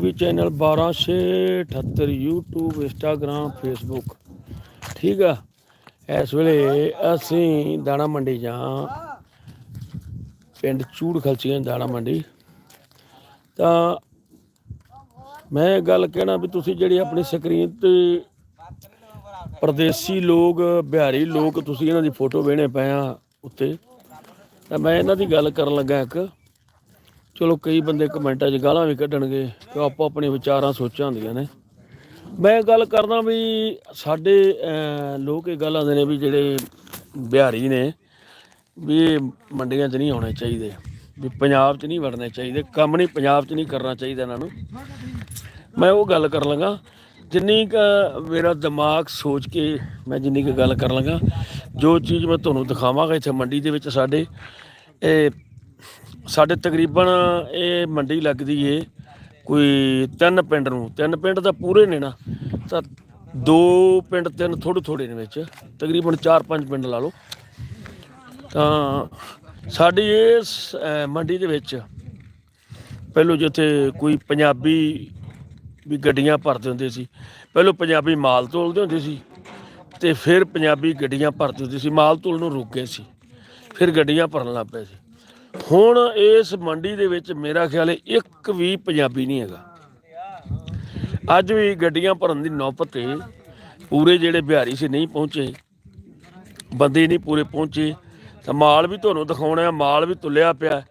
ਵੀ channel 12678 YouTube, Instagram, Facebook ਠੀਕ ਆ? ਇਸ ਵੇਲੇ ਅਸੀਂ ਦਾਣਾ ਮੰਡੀ ਜਾਂ ਪਿੰਡ ਚੂੜ ਖਲਚੀਆਂ ਦਾਣਾ ਮੰਡੀ। ਤਾਂ ਮੈਂ ਇਹ ਗੱਲ ਕਹਿਣਾ ਵੀ ਤੁਸੀਂ ਜਿਹੜੀ ਆਪਣੀ ਸਕਰੀਨ ਤੇ ਪਰਦੇਸੀ ਲੋਕ, ਬਿਹਾਰੀ ਲੋਕ, ਤੁਸੀਂ ਇਹਨਾਂ ਦੀ ਫੋਟੋ ਵੇਣੇ ਪਏ ਆ ਉੱਤੇ। ਤਾਂ ਮੈਂ ਇਹਨਾਂ ਦੀ ਗੱਲ ਕਰਨ ਲੱਗਾ ਇੱਕ। ਚਲੋ ਕਈ ਬੰਦੇ ਕਮੈਂਟਾਂ 'ਚ ਗਾਲਾਂ ਵੀ ਕੱਢਣਗੇ ਕਿ ਆਪੋ ਆਪਣੇ ਵਿਚਾਰਾਂ ਸੋਚਾਂ ਹੁੰਦੀਆਂ ਨੇ। ਮੈਂ ਗੱਲ ਕਰਦਾ ਵੀ ਸਾਡੇ ਲੋਕ ਇਹ ਗੱਲ ਆਉਂਦੇ ਨੇ ਵੀ ਜਿਹੜੇ ਬਿਹਾਰੀ ਨੇ ਵੀ ਇਹ ਮੰਡੀਆਂ 'ਚ ਨਹੀਂ ਆਉਣੇ ਚਾਹੀਦੇ, ਵੀ ਪੰਜਾਬ 'ਚ ਨਹੀਂ ਵੜਨੇ ਚਾਹੀਦੇ, ਕੰਮ ਨਹੀਂ ਪੰਜਾਬ 'ਚ ਨਹੀਂ ਕਰਨਾ ਚਾਹੀਦਾ ਇਹਨਾਂ ਨੂੰ। ਮੈਂ ਉਹ ਗੱਲ ਕਰ ਲੱਗਾ, ਜਿੰਨੀ ਕੁ ਮੇਰਾ ਦਿਮਾਗ ਸੋਚ ਕੇ ਮੈਂ ਜਿੰਨੀ ਕੁ ਗੱਲ ਕਰ ਲੱਗਾ, ਜੋ ਚੀਜ਼ ਮੈਂ ਤੁਹਾਨੂੰ ਦਿਖਾਵਾਂਗਾ ਇੱਥੇ ਮੰਡੀ ਦੇ ਵਿੱਚ ਸਾਡੇ, ਇਹ ਸਾਡੇ ਤਕਰੀਬਨ ਇਹ ਮੰਡੀ ਲੱਗਦੀ ਏ, ਕੋਈ ਤਿੰਨ ਪਿੰਡ ਨੂੰ, ਤਿੰਨ ਪਿੰਡ ਤਾਂ ਪੂਰੇ ਨੇ ਨਾ, ਤਾਂ ਦੋ ਪਿੰਡ ਤਿੰਨ ਥੋੜੇ ਥੋੜੇ ਨੇ ਵਿੱਚ, ਤਕਰੀਬਨ 4-5 ਪਿੰਡ ਲਾ ਲਓ। ਤਾਂ ਸਾਡੀ ਇਸ ਮੰਡੀ ਦੇ ਵਿੱਚ ਪਹਿਲੋਂ ਜਿੱਥੇ ਕੋਈ ਪੰਜਾਬੀ ਵੀ ਗੱਡੀਆਂ ਭਰਦੇ ਹੁੰਦੇ ਸੀ, ਪਹਿਲੋਂ ਪੰਜਾਬੀ ਮਾਲ ਤੋਲਦੇ ਹੁੰਦੇ ਸੀ, ਤੇ ਫਿਰ ਪੰਜਾਬੀ ਗੱਡੀਆਂ ਭਰਦੇ ਹੁੰਦੇ ਸੀ, ਮਾਲ ਤੋਲ ਨੂੰ ਰੁਕ ਗਏ ਸੀ, ਫਿਰ ਗੱਡੀਆਂ ਭਰਨ ਲੱਗ ਪਏ ਸੀ। ਹੁਣ ਇਸ ਮੰਡੀ ਦੇ ਵਿੱਚ ਮੇਰਾ ਖਿਆਲ ਹੈ ਇੱਕ ਵੀ ਪੰਜਾਬੀ ਨਹੀਂ ਹੈਗਾ। ਅੱਜ ਵੀ ਗੱਡੀਆਂ ਭਰਨ ਦੀ ਨੌਬਤ ਤੇ ਪੂਰੇ ਜਿਹੜੇ ਬਿਹਾਰੀ ਸੀ ਨਹੀਂ ਪਹੁੰਚੇ, ਬੰਦੇ ਨਹੀਂ ਪੂਰੇ ਪਹੁੰਚੇ, ਤਾਂ ਮਾਲ ਵੀ ਤੁਹਾਨੂੰ ਦਿਖਾਉਣਾ ਮਾਲ ਵੀ ਤੁਲਿਆ ਪਿਆ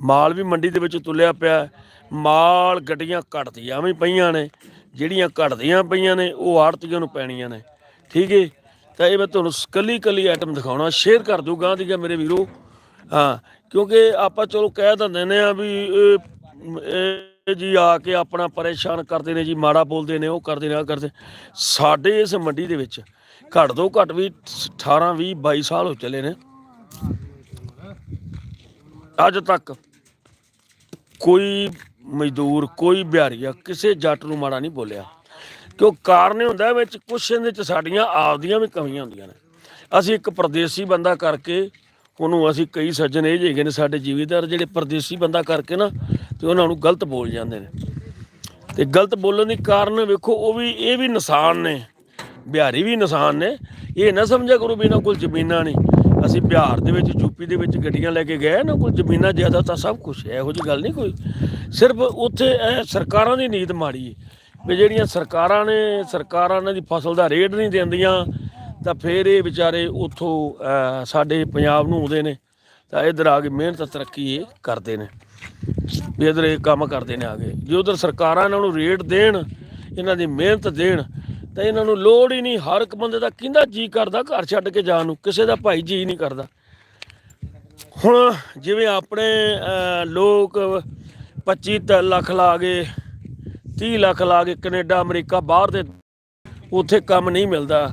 ਮਾਲ ਵੀ ਮੰਡੀ ਦੇ ਵਿੱਚ ਤੁਲਿਆ ਪਿਆ ਮਾਲ ਗੱਡੀਆਂ ਘਟਦੀਆਂ ਵੀ ਪਈਆਂ ਨੇ, ਜਿਹੜੀਆਂ ਘਟਦੀਆਂ ਪਈਆਂ ਨੇ, ਉਹ ਆੜਤੀਆਂ ਨੂੰ ਪੈਣੀਆਂ ਨੇ। ਠੀਕ ਹੈ ਤਾਂ ਇਹ ਮੈਂ ਤੁਹਾਨੂੰ ਕੱਲੀ ਕੱਲੀ ਆਈਟਮ ਦਿਖਾਉਣਾ ਸ਼ੇਅਰ ਕਰ ਦੂੰ ਗਾਂ ਦੀਆਂ ਮੇਰੇ ਵੀਰੋ। ਹਾਂ, ਕਿਉਂਕਿ ਆਪਾਂ ਚਲੋ ਕਹਿ ਦਿੰਦੇ ਨੇ ਆ ਵੀ ਇਹ ਜੀ ਆ ਕੇ ਆਪਣਾ ਪਰੇਸ਼ਾਨ ਕਰਦੇ ਨੇ ਜੀ, ਮਾੜਾ ਬੋਲਦੇ ਨੇ, ਉਹ ਕਰਦੇ ਨੇ ਆ ਕਰਦੇ ਸਾਡੇ ਇਸ ਮੰਡੀ ਦੇ ਵਿੱਚ ਘੱਟ ਤੋਂ ਘੱਟ ਵੀ 18 20 22 ਸਾਲ ਹੋ ਚਲੇ ਨੇ। ਅੱਜ ਤੱਕ ਕੋਈ ਮਜ਼ਦੂਰ, ਕੋਈ ਬਿਹਾਰੀਆ ਕਿਸੇ ਜੱਟ ਨੂੰ ਮਾੜਾ ਨਹੀਂ ਬੋਲਿਆ। ਕਿਉਂ ਕਾਰਨ ਇਹ ਹੁੰਦਾ ਵਿੱਚ ਕੁਛ ਇਹਦੇ ਚ ਸਾਡੀਆਂ ਆਪਦੀਆਂ ਵੀ ਕਮੀਆਂ ਹੁੰਦੀਆਂ ਨੇ। ਅਸੀਂ ਇੱਕ ਪਰਦੇਸੀ ਬੰਦਾ ਕਰਕੇ ਉਹਨੂੰ ਅਸੀਂ ਕਈ ਸੱਜਣ ਇਹ ਜਿਹੇ ਨੇ ਸਾਡੇ ਜੀਵੀਦਾਰ ਜਿਹੜੇ ਪਰਦੇਸੀ ਬੰਦਾ ਕਰਕੇ ਨਾ, ਤੇ ਉਹਨਾਂ ਨੂੰ ਗਲਤ ਬੋਲ ਜਾਂਦੇ ਨੇ। ਤੇ ਗਲਤ ਬੋਲਣ ਦੀ ਕਾਰਨ ਵੇਖੋ, ਉਹ ਵੀ, ਇਹ ਵੀ ਨਿਸ਼ਾਨ ਨੇ। ਬਿਹਾਰੀ ਵੀ ਨਿਸ਼ਾਨ ਨੇ। ਇਹ ਨਾ ਸਮਝਿਆ ਕਰੋ ਵੀ ਇਹਨਾਂ ਕੋਲ ਜ਼ਮੀਨਾਂ ਨਹੀਂ। ਅਸੀਂ ਬਿਹਾਰ ਦੇ ਵਿੱਚ ਯੂਪੀ ਦੇ ਵਿੱਚ ਗੱਡੀਆਂ ਲੈ ਕੇ ਗਏ ਇਹਨਾਂ ਕੋਲ ਜ਼ਮੀਨਾਂ ਜ਼ਿਆਦਾ ਤਾਂ ਸਭ ਕੁਝ ਹੈ, ਇਹੋ ਜਿਹੀ ਗੱਲ ਨਹੀਂ ਕੋਈ। ਸਿਰਫ ਉੱਥੇ ਇਹ ਸਰਕਾਰਾਂ ਦੀ ਨੀਤ ਮਾੜੀ ਹੈ ਵੀ ਜਿਹੜੀਆਂ ਸਰਕਾਰਾਂ ਨੇ, ਸਰਕਾਰਾਂ ਇਹਨਾਂ ਦੀ ਫਸਲ ਦਾ ਰੇਟ ਨਹੀਂ ਦਿੰਦੀਆਂ ਤਾਂ ਫਿਰ ਇਹ ਵਿਚਾਰੇ ਉੱਥੋਂ ਸਾਡੇ ਪੰਜਾਬ ਨੂੰ ਆਉਂਦੇ ਨੇ, ਤਾਂ ਇਧਰ ਆ ਕੇ ਮਿਹਨਤ ਤਰੱਕੀ ਇਹ ਕਰਦੇ ਨੇ, ਵੀ ਇਧਰ ਇਹ ਕੰਮ ਕਰਦੇ ਨੇ ਆ ਕੇ। ਜੇ ਉਧਰ ਸਰਕਾਰਾਂ ਇਹਨਾਂ ਨੂੰ ਰੇਟ ਦੇਣ, ਇਹਨਾਂ ਦੀ ਮਿਹਨਤ ਦੇਣ, ਤਾਂ ਇਹਨਾਂ ਨੂੰ ਲੋੜ ਹੀ ਨਹੀਂ, ਹਰ ਇੱਕ ਬੰਦੇ ਦਾ ਕਿੰਦਾ ਜੀ ਕਰਦਾ ਘਰ ਛੱਡ ਕੇ ਜਾਣ ਨੂੰ, ਕਿਸੇ ਦਾ ਭਾਈ ਜੀ ਨਹੀਂ ਕਰਦਾ। ਹੁਣ ਜਿਵੇਂ ਆਪਣੇ ਲੋਕ 25 ਲੱਖ ਲਾ ਗਏ 30 ਲੱਖ ਲਾ ਗਏ ਕੈਨੇਡਾ, ਅਮਰੀਕਾ ਬਾਹਰ ਦੇ, ਉੱਥੇ ਕੰਮ ਨਹੀਂ ਮਿਲਦਾ।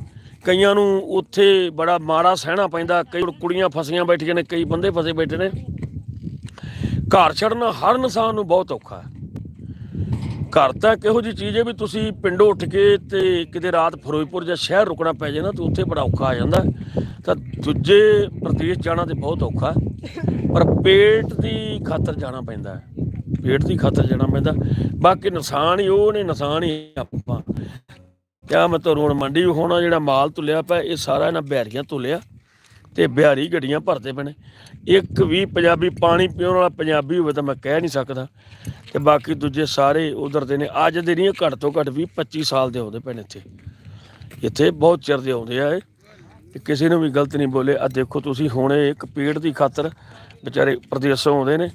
ਕਈਆਂ ਨੂੰ ਉੱਥੇ ਬੜਾ ਮਾੜਾ ਸਹਿਣਾ ਪੈਂਦਾ, ਕਈ ਕੁੜੀਆਂ ਫਸੀਆਂ ਬੈਠੀਆਂ ਨੇ, ਕਈ ਬੰਦੇ ਫਸੇ ਬੈਠੇ ਨੇ। ਘਰ ਛੱਡਣਾ ਹਰ ਇਨਸਾਨ ਨੂੰ ਬਹੁਤ ਔਖਾ ਹੈ। ਘਰ ਤਾਂ ਕਿਹੋ ਜੀ ਚੀਜ਼ ਹੈ ਵੀ ਤੁਸੀਂ ਪਿੰਡੋਂ ਉੱਠ ਕੇ ਤੇ ਕਿਤੇ ਰਾਤ ਫਿਰੋਜ਼ਪੁਰ ਜਾਂ ਸ਼ਹਿਰ ਰੁਕਣਾ ਪੈ ਜਾਏ ਨਾ, ਤੇ ਉੱਥੇ ਬੜਾ ਔਖਾ ਆ ਜਾਂਦਾ। ਤਾਂ ਦੂਜੇ ਪ੍ਰਦੇਸ਼ ਜਾਣਾ ਤੇ ਬਹੁਤ ਔਖਾ ਪਰ ਪੇਟ ਦੀ ਖਾਤਰ ਜਾਣਾ ਪੈਂਦਾ ਪੇਟ ਦੀ ਖਾਤਰ ਜਾਣਾ ਪੈਂਦਾ। ਬਾਕੀ ਨੁਕਸਾਨ ਹੀ ਉਹ ਨੇ, ਨੁਕਸਾਨ ਹੀ ਆਪਾਂ। ਕਿਆ ਮੈਂ ਤੁਹਾਨੂੰ ਹੁਣ ਮੰਡੀ ਹੋਣਾ ਜਿਹੜਾ ਮਾਲ ਤੁਲਿਆ ਪਿਆ, ਇਹ ਸਾਰਾ ਇਹਨਾਂ ਬਿਹਾਰੀਆਂ ਤੁਲਿਆ ਤੇ ਬਿਹਾਰੀ ਗੱਡੀਆਂ ਭਰਦੇ ਪਏ ਨੇ। ਇੱਕ ਵੀ ਪੰਜਾਬੀ ਪਾਣੀ ਪੀਉਣ ਵਾਲਾ ਪੰਜਾਬੀ ਹੋਵੇ ਤਾਂ ਮੈਂ ਕਹਿ ਨਹੀਂ ਸਕਦਾ। ਤੇ ਬਾਕੀ ਦੂਜੇ ਸਾਰੇ ਉਧਰ ਦੇ ਨੇ, ਅੱਜ ਦੇ ਨਹੀਂ, ਘੱਟ ਤੋਂ ਘੱਟ ਵੀ 25 ਸਾਲ ਦੇ ਆਉਂਦੇ ਪਏ ਨੇ ਇੱਥੇ। ਇੱਥੇ ਬਹੁਤ ਚਿਰ ਦੇ ਆਉਂਦੇ ਆ ਇਹ। ਤੇ ਕਿਸੇ ਨੂੰ ਵੀ ਗਲਤ ਨਹੀਂ ਬੋਲੇ। ਆ ਦੇਖੋ ਤੁਸੀਂ ਹੁਣੇ ਇੱਕ ਪੇੜ ਦੀ ਖਾਤਰ ਵਿਚਾਰੇ ਪ੍ਰਦੇਸ਼ੋਂ ਆਉਂਦੇ ਨੇ।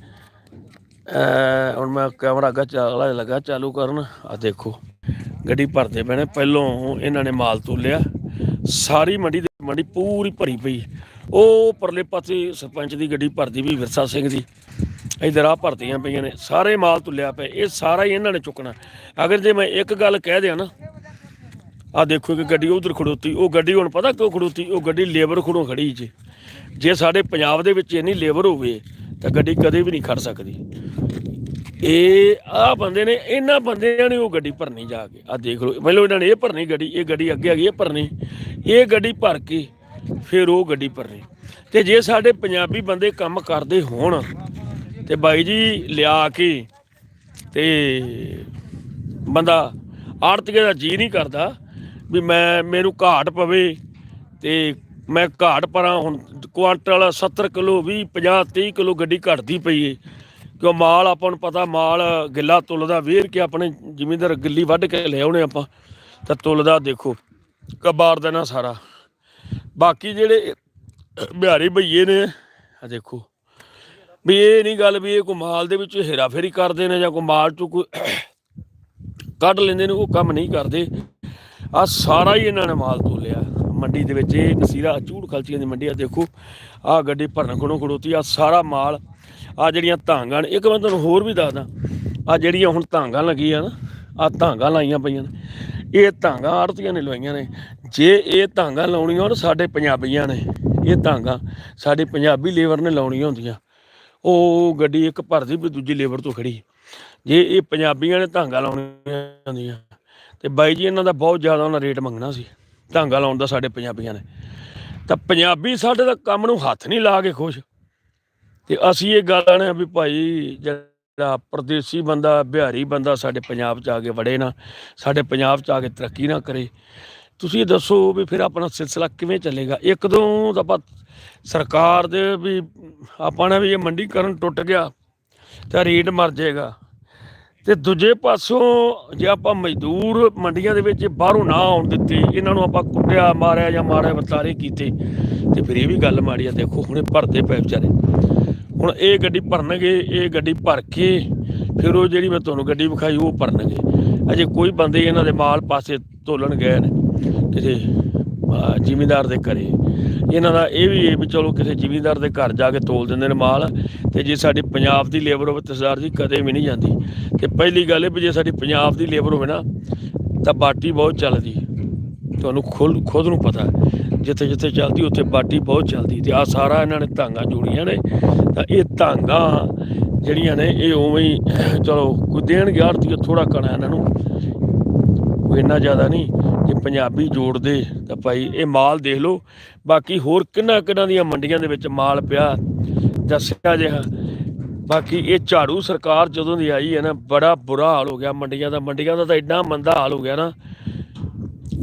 ਹੁਣ ਮੈਂ ਕੈਮਰਾ ਅੱਗਾ ਚਾਲਾ ਲੱਗਾ ਚਾਲੂ ਕਰਨ। ਆ ਦੇਖੋ। ਗੱਡੀ ਭਰਦੇ ਪੈਣੇ। ਪਹਿਲੋਂ ਇਹਨਾਂ ਨੇ ਮਾਲ ਤੋਲਿਆ। ਸਾਰੀ ਮੰਡੀ ਦੀ ਮੰਡੀ ਪੂਰੀ ਭਰੀ ਪਈ। ਉਹ ਪਰਲੇ ਪਾਸੇ ਸਰਪੰਚ ਦੀ ਗੱਡੀ ਭਰਦੀ ਵੀ ਵਿਰਸਾ ਸਿੰਘ ਦੀ। ਇਧਰ ਆ ਭਰਦੀਆਂ ਪਈਆਂ ਨੇ। ਸਾਰੇ ਮਾਲ ਤੁਲਿਆ ਪਏ ਇਹ ਸਾਰਾ ਹੀ ਇਹਨਾਂ ਨੇ ਚੁੱਕਣਾ। ਅਗਰ ਜੇ ਮੈਂ ਇੱਕ ਗੱਲ ਕਹਿ ਦਿਆਂ ਨਾ ਆ ਦੇਖੋ ਕਿ ਗੱਡੀ ਉਧਰ ਖੜੋਤੀ। ਉਹ ਗੱਡੀ ਹੁਣ ਪਤਾ ਕਿਉਂ ਖੜੋਤੀ? ਉਹ ਗੱਡੀ ਲੇਬਰ ਖੜੋਂ ਖੜੀ ਜੇ। ਜੇ ਸਾਡੇ ਪੰਜਾਬ ਦੇ ਵਿੱਚ ਇੰਨੀ ਲੇਬਰ ਹੋਵੇ, ਤਾਂ ਗੱਡੀ ਕਦੇ ਵੀ ਨਹੀਂ ਖੜ ਸਕਦੀ। ਇਹ ਆ ਬੰਦੇ ਨੇ, ਇਹਨਾਂ ਬੰਦਿਆਂ ਨੇ ਉਹ ਗੱਡੀ ਭਰਨੀ ਜਾ ਕੇ। ਆ ਦੇਖ ਲਓ, ਪਹਿਲਾਂ ਇਹਨਾਂ ਨੇ ਇਹ ਭਰਨੀ ਗੱਡੀ, ਇਹ ਗੱਡੀ ਅੱਗੇ ਆ ਗਈ, ਇਹ ਭਰਨੀ। ਇਹ ਗੱਡੀ ਭਰ ਕੇ ਫਿਰ ਉਹ ਗੱਡੀ ਭਰਨੀ। ਤੇ ਜੇ ਸਾਡੇ ਪੰਜਾਬੀ ਬੰਦੇ ਕੰਮ ਕਰਦੇ ਹੋਣ, ਤੇ ਬਾਈ ਜੀ ਲਿਆ ਕੇ ਤੇ ਬੰਦਾ ਆੜਤੀਏ ਦਾ ਜੀ ਨਹੀਂ ਕਰਦਾ ਵੀ ਮੈਂ, ਮੈਨੂੰ ਘਾਟ ਪਵੇ ਤੇ ਮੈਂ ਘਾਟ ਪਰਾਂ ਹੁਣ, ਕੁਆਂਟਲ 70 ਕਿਲੋ 20 50 30 ਕਿਲੋ ਗੱਡੀ ਘਟਦੀ ਪਈ ਏ। ਕਿਉਂ ਮਾਲ ਆਪਾਂ ਨੂੰ ਪਤਾ, ਮਾਲ ਗਿੱਲਾ ਤੁਲਦਾ ਵੇਰ ਕੇ ਆਪਣੇ ਜ਼ਿਮੀਂਦਾਰ ਗਿੱਲੀ ਵੱਢ ਕੇ ਲੈ ਆਉਣੇ ਆਪਾਂ। ਤਾਂ ਤੁਲਦਾ ਦੇਖੋ, ਕਬਾੜ ਦੇਣਾ ਸਾਰਾ। ਬਾਕੀ ਜਿਹੜੇ ਬਿਹਾਰੀ ਭਈਏ ਨੇ ਆ ਦੇਖੋ। ਵੀ ਇਹ ਨਹੀਂ ਗੱਲ ਵੀ ਇਹ ਕੋਈ ਮਾਲ ਦੇ ਵਿੱਚ ਹੇਰਾ ਫੇਰੀ ਕਰਦੇ ਨੇ ਜਾਂ ਕੋਈ ਮਾਲ ਚੋਂ ਕੋਈ ਕੱਢ ਲੈਂਦੇ ਨੇ, ਉਹ ਕੰਮ ਨਹੀਂ ਕਰਦੇ। ਆ ਸਾਰਾ ਹੀ ਇਹਨਾਂ ਨੇ ਮਾਲ ਤੋਲਿਆ। ਮੰਡੀ ਦੇ ਵਿੱਚ ਇਹ ਨਸੀਰਾ ਚੂੜ ਖਲਚੀਆਂ ਦੀ ਮੰਡੀ ਆ, ਦੇਖੋ। ਆ ਗੱਡੀ ਭਰਨ ਖੜੋ ਖੜੋਤੀ ਆ ਸਾਰਾ ਮਾਲ ਆ ਜਿਹੜੀਆਂ ਧਾਂਗਾਂ ਨੇ, ਇੱਕ ਮੈਂ ਤੁਹਾਨੂੰ ਹੋਰ ਵੀ ਦੱਸਦਾ, ਆ ਜਿਹੜੀਆਂ ਹੁਣ ਧਾਂਗਾਂ ਲੱਗੀਆਂ ਨਾ, ਆ ਧਾਂਗਾਂ ਲਾਈਆਂ ਪਈਆਂ ਨੇ। ਇਹ ਧਾਂਗਾਂ ਆੜਤੀਆਂ ਨੇ ਲਵਾਈਆਂ ਨੇ। ਜੇ ਇਹ ਧਾਂਗਾਂ ਲਾਉਣੀਆਂ ਹੋਣ, ਸਾਡੇ ਪੰਜਾਬੀਆਂ ਨੇ, ਇਹ ਧਾਂਗਾਂ ਸਾਡੇ ਪੰਜਾਬੀ ਲੇਬਰ ਨੇ ਲਾਉਣੀਆਂ ਹੁੰਦੀਆਂ। ਉਹ ਗੱਡੀ ਇੱਕ ਭਰਦੀ ਵੀ ਦੂਜੀ ਲੇਬਰ ਤੋਂ ਖੜੀ। ਜੇ ਇਹ ਪੰਜਾਬੀਆਂ ਨੇ ਧਾਂਗਾ ਲਾਉਣੀਆਂ ਹੁੰਦੀਆਂ, ਤੇ ਬਾਈ ਜੀ ਇਹਨਾਂ ਦਾ ਬਹੁਤ ਜ਼ਿਆਦਾ ਉਹਨਾਂ ਰੇਟ ਮੰਗਣਾ ਸੀ, ਧਾਂਗਾ ਲਾਉਣ ਦਾ ਸਾਡੇ ਪੰਜਾਬੀਆਂ ਨੇ। ਤਾਂ ਪੰਜਾਬੀ ਸਾਡੇ ਦਾ ਕੰਮ ਨੂੰ ਹੱਥ ਨਹੀਂ ਲਾ ਕੇ ਖੁਸ਼। ਤੇ ਅਸੀਂ ਇਹ ਗੱਲ ਆਣੇ ਵੀ ਭਾਈ ਜਿਹੜਾ ਪਰਦੇਸੀ ਬੰਦਾ, ਬਿਹਾਰੀ ਬੰਦਾ ਸਾਡੇ ਪੰਜਾਬ ਚ ਆ ਕੇ ਵੜੇ ਨਾ, ਸਾਡੇ ਪੰਜਾਬ ਚ ਆ ਕੇ ਤਰੱਕੀ ਨਾ ਕਰੇ। ਤੁਸੀਂ ਦੱਸੋ ਵੀ ਫਿਰ ਆਪਣਾ ਸਿਲਸਿਲਾ ਕਿਵੇਂ ਚੱਲੇਗਾ? ਇੱਕ ਦੋ ਤਾਂ ਆਪਾਂ ਸਰਕਾਰ ਦੇ ਵੀ ਆਪਾਂ ਨੇ ਵੀ ਇਹ ਮੰਡੀਕਰਨ ਟੁੱਟ ਗਿਆ ਤਾਂ ਰੇਟ ਮਰ ਜਾਏਗਾ। ਤੇ ਦੂਜੇ ਪਾਸੋਂ ਜੇ ਆਪਾਂ ਮਜ਼ਦੂਰ ਮੰਡੀਆਂ ਦੇ ਵਿੱਚ ਬਾਹਰੋਂ ਨਾ ਆਉਣ ਦਿੱਤੇ, ਇਹਨਾਂ ਨੂੰ ਆਪਾਂ ਕੁੱਟਿਆ, ਮਾਰਿਆ ਜਾਂ ਮਾਰੇ ਵਰਤਾਰੇ ਕੀਤੇ, ਤੇ ਫਿਰ ਇਹ ਵੀ ਗੱਲ ਮਾੜੀ ਆ, ਦੇਖੋ ਹੁਣੇ ਭਰਦੇ ਪਏ ਵਿਚਾਰੇ। ਹੁਣ ਇਹ ਗੱਡੀ ਭਰਨਗੇ, ਇਹ ਗੱਡੀ ਭਰ ਕੇ ਫਿਰ ਉਹ ਜਿਹੜੀ ਮੈਂ ਤੁਹਾਨੂੰ ਗੱਡੀ ਵਿਖਾਈ ਉਹ ਭਰਨਗੇ। ਅਜੇ ਕੋਈ ਬੰਦੇ ਇਹਨਾਂ ਦੇ ਮਾਲ ਪਾਸੇ ਤੋਲਣ ਗਏ ਨੇ, ਕਿਸੇ ਜ਼ਿਮੀਂਦਾਰ ਦੇ ਘਰੇ। ਇਹਨਾਂ ਦਾ ਇਹ ਵੀ ਹੈ ਵੀ ਚਲੋ ਕਿਸੇ ਜ਼ਿਮੀਂਦਾਰ ਦੇ ਘਰ ਜਾ ਕੇ ਤੋਲ ਦਿੰਦੇ ਨੇ ਮਾਲ ਤੇ ਜੇ ਸਾਡੀ ਪੰਜਾਬ ਦੀ ਲੇਬਰ ਹੋਵੇ ਤਾਂ ਸਰਦਾਰ ਜੀ ਕਦੇ ਵੀ ਨਹੀਂ ਜਾਂਦੀ। ਤੇ ਪਹਿਲੀ ਗੱਲ ਇਹ ਵੀ ਜੇ ਸਾਡੀ ਪੰਜਾਬ ਦੀ ਲੇਬਰ ਹੋਵੇ ਨਾ, ਤਾਂ ਬਾਟੀ ਬਹੁਤ ਚੱਲਦੀ। ਤੁਹਾਨੂੰ ਖੁਦ ਖੁਦ ਨੂੰ ਪਤਾ ਜਿੱਥੇ ਜਿੱਥੇ ਚੱਲਦੀ, ਉੱਥੇ ਬਾਟੀ ਬਹੁਤ ਚੱਲਦੀ ਤੇ ਆ ਸਾਰਾ ਇਹਨਾਂ ਨੇ ਧਾਂਗਾ ਜੋੜੀਆਂ ਨੇ। ਤਾਂ ਇਹ ਧਾਂਗਾ ਜਿਹੜੀਆਂ ਨੇ, ਇਹ ਉਵੇਂ ਹੀ, ਚਲੋ, ਕੋਈ ਦੇਣਗੇ ਆੜਤੀ ਥੋੜਾ ਕਣਾ ਇਹਨਾਂ ਨੂੰ। ਕੋਈ ਇੰਨਾ ਜ਼ਿਆਦਾ ਨਹੀਂ ਜੇ ਪੰਜਾਬੀ ਜੋੜਦੇ, ਤਾਂ ਭਾਈ ਇਹ ਮਾਲ ਦੇਖ ਲਓ। ਬਾਕੀ ਹੋਰ ਕਿੰਨਾ ਕਿੰਨਾ ਦੀਆਂ ਮੰਡੀਆਂ ਦੇ ਵਿੱਚ ਮਾਲ ਪਿਆ, ਦੱਸਿਆ ਜਿਹਾ। ਬਾਕੀ ਇਹ ਝਾੜੂ ਸਰਕਾਰ ਜਦੋਂ ਦੀ ਆਈ ਹੈ ਨਾ, ਬੜਾ ਬੁਰਾ ਹਾਲ ਹੋ ਗਿਆ ਮੰਡੀਆਂ ਦਾ। ਮੰਡੀਆਂ ਦਾ ਤਾਂ ਐਡਾ ਮੰਦਾ ਹਾਲ ਹੋ ਗਿਆ ਨਾ।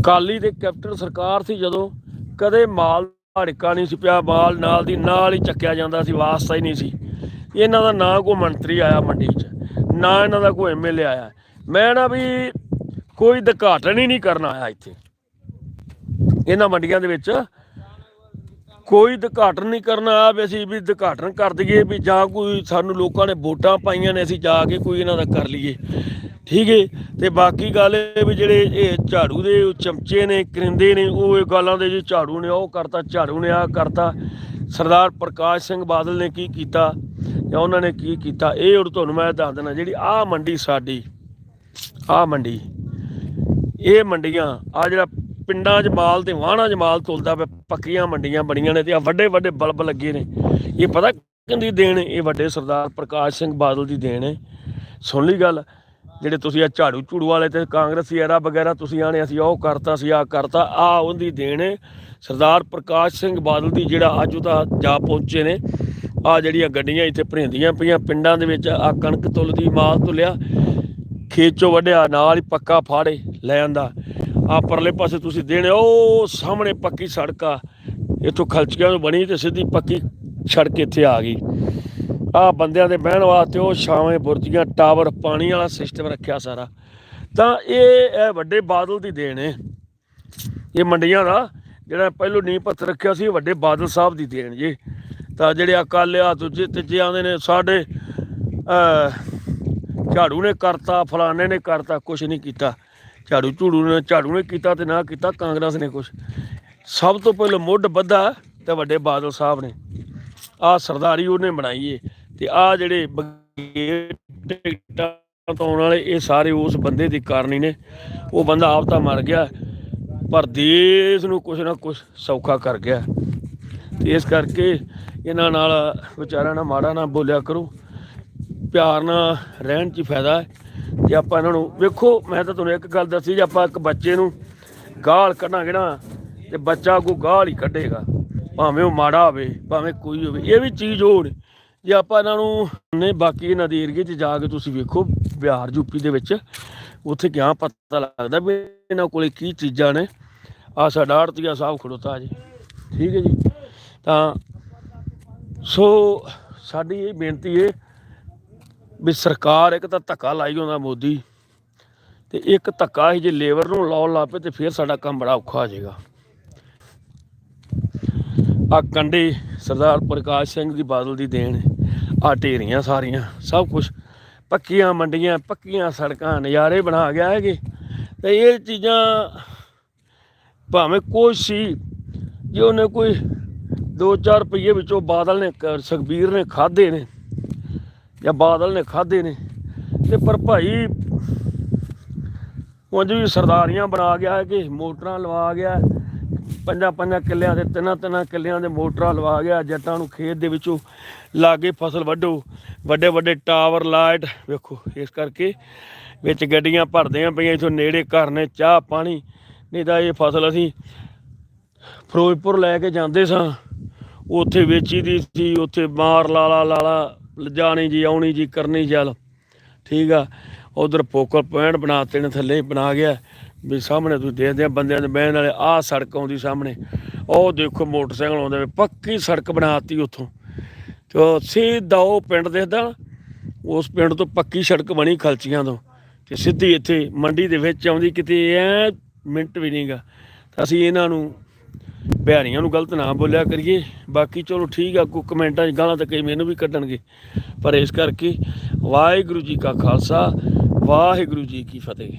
ਕਾਲੀ ਦੇ ਕੈਪਟਨ ਸਰਕਾਰ ਸੀ ਜਦੋਂ, ਕਦੇ ਮਾਲ ਦਾ ਨਹੀਂ ਸੀ ਪਿਆ, ਬਾਲ ਨਾਲ ਦੀ ਨਾਲ ਹੀ ਚੱਕਿਆ ਜਾਂਦਾ ਸੀ, ਵਾਸਤਾ ਹੀ ਨਹੀਂ ਸੀ। ਇਹਨਾਂ ਦਾ ਨਾ ਕੋਈ ਮੰਤਰੀ ਆਇਆ ਮੰਡੀ 'ਚ, ਨਾ ਇਹਨਾਂ ਦਾ ਕੋਈ ਐਮਐਲਏ ਆਇਆ। ਮੈਂ ਨਾ ਵੀ ਕੋਈ ਉਦਘਾਟਨ ਹੀ ਨਹੀਂ ਕਰਨਾ ਆਇਆ ਇੱਥੇ। ਇਹਨਾਂ ਮੰਡੀਆਂ ਦੇ ਵਿੱਚ ਕੋਈ ਉਦਘਾਟਨ ਨਹੀਂ ਕਰਨਾ ਆ ਵੀ ਅਸੀਂ ਵੀ ਉਦਘਾਟਨ ਕਰ ਦਈਏ ਵੀ ਜਾਂ ਕੋਈ ਸਾਨੂੰ ਲੋਕਾਂ ਨੇ ਵੋਟਾਂ ਪਾਈਆਂ ਨੇ, ਅਸੀਂ ਜਾ ਕੇ ਕੋਈ ਇਹਨਾਂ ਦਾ ਕਰ ਲਈਏ। ਠੀਕ ਹੈ ਤੇ ਬਾਕੀ ਗੱਲ ਇਹ ਵੀ ਜਿਹੜੇ ਇਹ ਝਾੜੂ ਦੇ ਚਮਚੇ ਨੇ, ਕਰਿੰਦੇ ਨੇ, ਉਹ ਇਹ ਗੱਲਾਂ ਦੇ ਜੇ ਝਾੜੂ ਨੇ, ਉਹ ਕਰਤਾ, ਝਾੜੂ ਨੇ ਆ ਕਰਤਾ। ਸਰਦਾਰ ਪ੍ਰਕਾਸ਼ ਸਿੰਘ ਬਾਦਲ ਨੇ ਕੀ ਕੀਤਾ? ਜਾਂ ਉਹਨਾਂ ਨੇ ਕੀ ਕੀਤਾ? ਇਹ ਹੁਣ ਤੁਹਾਨੂੰ ਮੈਂ ਦੱਸ ਦਿੰਦਾ, ਜਿਹੜੀ ਆ ਮੰਡੀ ਸਾਡੀ ਆ ਮੰਡੀ, ਇਹ ਮੰਡੀਆਂ ਆ ਜਿਹੜਾ ਪਿੰਡਾਂ 'ਚ ਮਾਲ ਤੇ ਵਾਹਣਾਂ 'ਚ ਮਾਲ ਤੁਲਦਾ ਪਿਆ, ਪੱਕੀਆਂ ਮੰਡੀਆਂ ਬਣੀਆਂ ਨੇ ਤੇ ਆ ਵੱਡੇ ਵੱਡੇ ਬਲਬ ਲੱਗੇ ਨੇ। ਇਹ ਪਤਾ ਕਿੰਦੀ ਦੇਣ ਇਹ ਵੱਡੇ ਸਰਦਾਰ ਪ੍ਰਕਾਸ਼ ਸਿੰਘ ਬਾਦਲ ਦੀ ਦੇਣ ਹੈ ਸੁਣ ਲਈ ਗੱਲ। ਜਿਹੜੇ ਤੁਸੀਂ ਆ ਝਾੜੂ ਝੂੜੂ ਵਾਲੇ ਤੇ ਕਾਂਗਰਸੀ ਐਰਾ ਵਗੈਰਾ ਤੁਸੀਂ ਆਣੇ, ਅਸੀਂ ਉਹ ਕਰਤਾ ਸੀ ਆ ਕਰਤਾ ਆ ਉਹਦੀ ਦੇਣ ਸਰਦਾਰ ਪ੍ਰਕਾਸ਼ ਸਿੰਘ ਬਾਦਲ ਦੀ ਜਿਹੜਾ ਅੱਜ ਉਹਦਾ ਜਾ ਪਹੁੰਚੇ ਨੇ ਆ ਜਿਹੜੀਆਂ ਗੱਡੀਆਂ ਇੱਥੇ ਭਰਿੰਦੀਆਂ ਪਈਆਂ, ਪਿੰਡਾਂ ਦੇ ਵਿੱਚ ਆ ਕਣਕ ਤੁਲਦੀ, ਮਾਲ ਤੁਲਿਆ, ਖੇਤ ਚੋਂ ਵੱਢਿਆ, ਨਾਲ ਹੀ ਪੱਕਾ ਫਾੜੇ ਲੈ ਆਂਦਾ। ਆ ਪਰਲੇ ਪਾਸੇ ਤੁਸੀਂ ਦੇਣੇ, ਉਹ ਸਾਹਮਣੇ ਪੱਕੀ ਸੜਕ ਆ। ਇੱਥੋਂ ਖਲਚੀਆਂ ਤੋਂ ਬਣੀ ਤੇ ਸਿੱਧੀ ਪੱਕੀ ਸੜਕ ਇੱਥੇ ਆ ਗਈ। ਆ ਬੰਦਿਆਂ ਦੇ ਬਹਿਣ ਵਾਸਤੇ ਉਹ ਛਾਵੇਂ ਬੁਰਜੀਆਂ, ਟਾਵਰ, ਪਾਣੀ ਵਾਲਾ ਸਿਸਟਮ ਰੱਖਿਆ ਸਾਰਾ। ਤਾਂ ਇਹ ਇਹ ਵੱਡੇ ਬਾਦਲ ਦੀ ਦੇਣ ਹੈ ਇਹ ਮੰਡੀਆਂ ਦਾ, ਜਿਹੜਾ ਪਹਿਲੋਂ ਨੀਂਹ ਪੱਥਰ ਰੱਖਿਆ ਸੀ, ਇਹ ਵੱਡੇ ਬਾਦਲ ਸਾਹਿਬ ਦੀ ਦੇਣ ਜੀ। ਤਾਂ ਜਿਹੜੇ ਅਕਾਲ ਆ, ਦੂਜੇ, ਤੀਜੇ ਆਉਂਦੇ ਨੇ, ਸਾਡੇ ਝਾੜੂ ਨੇ ਕਰਤਾ, ਫਲਾਣੇ ਨੇ ਕਰਤਾ, ਕੁਛ ਨਹੀਂ ਕੀਤਾ। ਝਾੜੂ ਝੂੜੂ ਨੇ, ਝਾੜੂ ਨੇ ਕੀਤਾ ਤੇ ਨਾ ਕੀਤਾ, ਕਾਂਗਰਸ ਨੇ ਕੁਛ। ਸਭ ਤੋਂ ਪਹਿਲਾਂ ਮੁੱਢ ਬੱਧਾ ਤੇ ਵੱਡੇ ਬਾਦਲ ਸਾਹਿਬ ਨੇ। ਆ ਸਰਦਾਰੀ ਉਹਨੇ ਬਣਾਈ ਏ ਤੇ ਆ ਜਿਹੜੇ ਬਗੈਰ ਟਿਕਟਾਂ ਤੋਂ ਆਉਣ ਵਾਲੇ, ਇਹ ਸਾਰੇ ਉਸ ਬੰਦੇ ਦੀ ਕਾਰਨੀ ਨੇ। ਉਹ ਬੰਦਾ ਆਪ ਤਾਂ ਮਰ ਗਿਆ, ਪਰ ਦੇਸ਼ ਨੂੰ ਕੁਛ ਨਾ ਕੁਛ ਸੌਖਾ ਕਰ ਗਿਆ। ਤੇ ਇਸ ਕਰਕੇ ਇਹਨਾਂ ਨਾਲ ਵਿਚਾਰਿਆਂ ਨਾਲ ਮਾੜਾ ਨਾ ਬੋਲਿਆ ਕਰੋ। ਪਿਆਰ ਨਾਲ ਰਹਿਣ 'ਚ ਹੀ ਫਾਇਦਾ ਹੈ। ਜੇ ਆਪਾਂ ਇਹਨਾਂ ਨੂੰ, ਵੇਖੋ, ਮੈਂ ਤਾਂ ਤੁਹਾਨੂੰ ਇੱਕ ਗੱਲ ਦੱਸੀ, ਜੇ ਆਪਾਂ ਇੱਕ ਬੱਚੇ ਨੂੰ ਗਾਲ ਕੱਢਾਂਗੇ ਨਾ, ਤੇ ਬੱਚਾ ਕੋ ਗਾਲ ਹੀ ਕੱਢੇਗਾ। ਭਾਵੇਂ ਉਹ ਮਾੜਾ ਹੋਵੇ, ਭਾਵੇਂ ਕੋਈ ਹੋਵੇ, ਇਹ ਵੀ ਚੀਜ਼ ਹੋਰ ਜੇ ਆਪਾਂ ਇਹਨਾਂ ਨੂੰ ਨੇ ਬਾਕੀ ਇਹਨਾਂ ਦੇ ਏਰੀਏ 'ਚ ਜਾ ਕੇ ਤੁਸੀਂ ਵੇਖੋ, ਬਿਹਾਰ ਯੂਪੀ ਦੇ ਵਿੱਚ, ਉੱਥੇ ਕਿਆ ਪਤਾ ਲੱਗਦਾ ਵੀ ਇਹਨਾਂ ਕੋਲੇ ਕੀ ਚੀਜ਼ਾਂ ਨੇ। ਆ ਸਾਡਾ ਆੜਤੀਆ ਸਾਹਿਬ ਖੜੋਤਾ ਜੀ। ਠੀਕ ਹੈ ਜੀ। ਤਾਂ ਸੋ ਸਾਡੀ ਇਹ ਬੇਨਤੀ ਹੈ ਵੀ ਸਰਕਾਰ ਇੱਕ ਤਾਂ ਧੱਕਾ ਲਾਈ ਹੁੰਦਾ ਮੋਦੀ, ਤੇ ਇੱਕ ਧੱਕਾ ਹੀ ਜੇ ਲੇਬਰ ਨੂੰ ਲਾਉਣ ਲੱਗ ਪਏ ਤੇ ਫਿਰ ਸਾਡਾ ਕੰਮ ਬੜਾ ਔਖਾ ਹੋ ਜਾਏਗਾ। ਆ ਕੰਡੇ ਸਰਦਾਰ ਪ੍ਰਕਾਸ਼ ਸਿੰਘ ਦੀ ਬਾਦਲ ਦੀ ਦੇਣ ਆ ਢੇਰੀਆਂ ਸਾਰੀਆਂ, ਸਭ ਕੁਝ ਪੱਕੀਆਂ ਮੰਡੀਆਂ, ਪੱਕੀਆਂ ਸੜਕਾਂ, ਨਜ਼ਾਰੇ ਬਣਾ ਗਿਆ ਹੈਗੇ। ਤੇ ਇਹ ਚੀਜ਼ਾਂ ਭਾਵੇਂ ਕੁਛ ਸੀ, ਜੇ ਉਹਨੇ ਕੋਈ 2-4 ਰੁਪਏ ਵਿੱਚੋਂ ਬਾਦਲ ਨੇ ਕ- ਸੁਖਬੀਰ ਨੇ ਖਾਦੇ ਨੇ, ਜਾਂ ਬਾਦਲ ਨੇ ਖਾਦੇ ਨੇ, ਤੇ ਪਰ ਭਾਈ ਉਂਝ ਵੀ ਸਰਦਾਰੀਆਂ ਬਣਾ ਗਿਆ ਹੈ ਕਿ ਮੋਟਰਾਂ ਲਵਾ ਗਿਆ ਪੰਜਾਂ ਪੰਜਾਂ ਕਿੱਲਿਆਂ ਦੇ, ਤਿੰਨਾਂ ਤਿੰਨਾਂ ਕਿੱਲਿਆਂ ਦੇ ਮੋਟਰਾਂ ਲਵਾ ਗਿਆ ਜੱਟਾਂ ਨੂੰ ਖੇਤ ਦੇ ਵਿੱਚੋਂ ਲਾਗੇ ਫਸਲ ਵੱਢੋ। ਵੱਡੇ ਵੱਡੇ ਟਾਵਰ, ਲਾਈਟ, ਵੇਖੋ, ਇਸ ਕਰਕੇ ਵਿੱਚ ਗੱਡੀਆਂ ਭਰਦੀਆਂ ਪਈਆਂ, ਇਥੋਂ ਨੇੜੇ ਘਰ ਨੇ ਚਾਹ, ਪਾਣੀ, ਨਹੀਂ ਤਾਂ ਇਹ ਫਸਲ ਅਸੀਂ ਫਿਰੋਜ਼ਪੁਰ ਲੈ ਕੇ ਜਾਂਦੇ ਸਾਂ। ਉੱਥੇ ਵੇਚੀ ਦੀ ਸੀ, ਉੱਥੇ ਮਾਰ ਲਾਲਾ ਲਾਲਾ ਜਾਣੀ ਜੀ, ਆਉਣੀ ਜੀ, ਕਰਨੀ ਜਲ ਠੀਕ ਆ, ਉਧਰ ਫੋਕਲ ਪੁਆਇੰਟ ਬਣਾਤੇ ਨੇ, ਥੱਲੇ ਬਣਾ ਗਿਆ। ਵੀ ਸਾਹਮਣੇ ਤੁਸੀਂ ਦੇਖਦੇ ਆ ਬੰਦਿਆਂ ਦੇ ਬਹਿਣ ਵਾਲੇ, ਆਹ ਸੜਕ ਆਉਂਦੀ ਸਾਹਮਣੇ। ਉਹ ਦੇਖੋ ਮੋਟਰਸਾਈਕਲ ਆਉਂਦੇ ਪੱਕੀ ਸੜਕ ਬਣਾਤੀ ਉੱਥੋਂ। ਤੇ ਉਹ ਸਿੱਧਾ ਉਹ ਪਿੰਡ ਦੇਖਦਾ ਉਸ ਪਿੰਡ ਤੋਂ ਪੱਕੀ ਸੜਕ ਬਣੀ ਖਲਚੀਆਂ ਤੋਂ। ਤੇ ਸਿੱਧੀ ਇੱਥੇ ਮੰਡੀ ਦੇ ਵਿੱਚ ਆਉਂਦੀ, ਕਿਤੇ ਐ ਮਿੰਟ ਵੀ ਨਹੀਂਗਾ ਤਾਂ ਅਸੀਂ ਇਹਨਾਂ ਨੂੰ, ਬਿਹਾਰੀਆਂ ਨੂੰ ਗਲਤ ਨਾ ਬੋਲਿਆ ਕਰੀਏ। ਬਾਕੀ ਚਲੋ ਠੀਕ ਆ, ਕੋਈ ਕਮੈਂਟਾਂ 'ਚ ਗਾਲਾਂ ਤਾਂ ਕਈ ਮੈਨੂੰ ਵੀ ਕੱਢਣਗੇ। ਪਰ ਇਸ ਕਰਕੇ ਵਾਹਿਗੁਰੂ ਜੀ ਕਾ ਖਾਲਸਾ, ਵਾਹਿਗੁਰੂ ਜੀ ਕੀ ਫਤਿਹ।